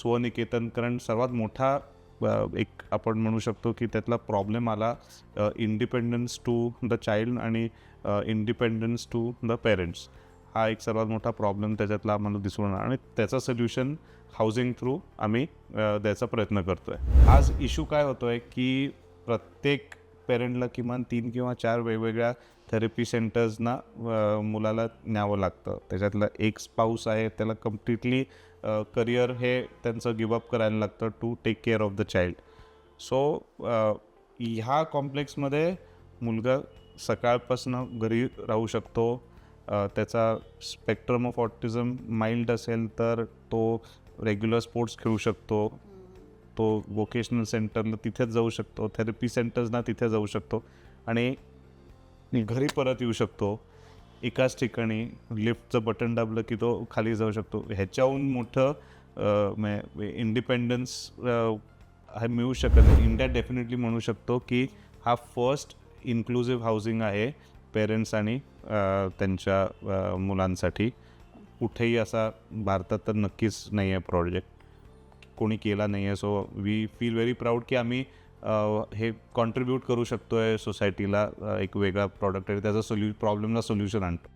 स्वनिकेतन कारण सर्वात मोठा एक आपण म्हणू शकतो की त्यातला प्रॉब्लेम आला इंडिपेंडन्स टू द चाइल्ड आणि इंडिपेंडन्स टू द पेरेंट्स हा एक सर्वात मोठा प्रॉब्लेम त्याच्यातला आम्हाला दिसून आला आणि त्याचं सोल्युशन हाऊसिंग थ्रू आम्ही द्यायचा प्रयत्न करतो आहे आज इश्यू काय होतो आहे की प्रत्येक पेरेंटला किमान तीन किंवा चार वेगवेगळ्या थेरपी सेंटर्सना मुलाला न्यावं लागतं. त्याच्यातलं एक स्पाऊस आहे त्याला कम्प्लिटली करिअर हे त्यांचं गिवअप करायला लागतं to take care of the child so ह्या कॉम्प्लेक्समध्ये मुलगा सकाळपासून घरी राहू शकतो. त्याचा स्पेक्ट्रम ऑफ ऑटिझम माइल्ड असेल तर तो रेग्युलर स्पोर्ट्स खेळू शकतो. तो वोकेशनल सेंटरनं तिथेच जाऊ शकतो थेरपी सेंटर्सना तिथे जाऊ शकतो आणि घरी परत येऊ शकतो. एकाच ठिकाणी लिफ्टचं बटन दाबलं की तो खाली जाऊ शकतो. ह्याच्याहून मोठं इंडिपेंडन्स हे मिळू शकत नाही. इंडिया डेफिनेटली म्हणू शकतो की हा फर्स्ट इन्क्लुझिव्ह हाऊसिंग आहे पेरेंट्स आणि त्यांच्या मुलांसाठी. कुठेही असा भारतात तर नक्कीच नाही आहे प्रोजेक्ट कोणी केला नाही आहे. So we feel very proud की आम्ही हे कॉन्ट्रीब्यूट करू शकतो आहे सोसायटीला एक वेगळा प्रॉडक्ट आहे. त्याचा सोल्यू प्रॉब्लेमला सोल्युशन आणतो.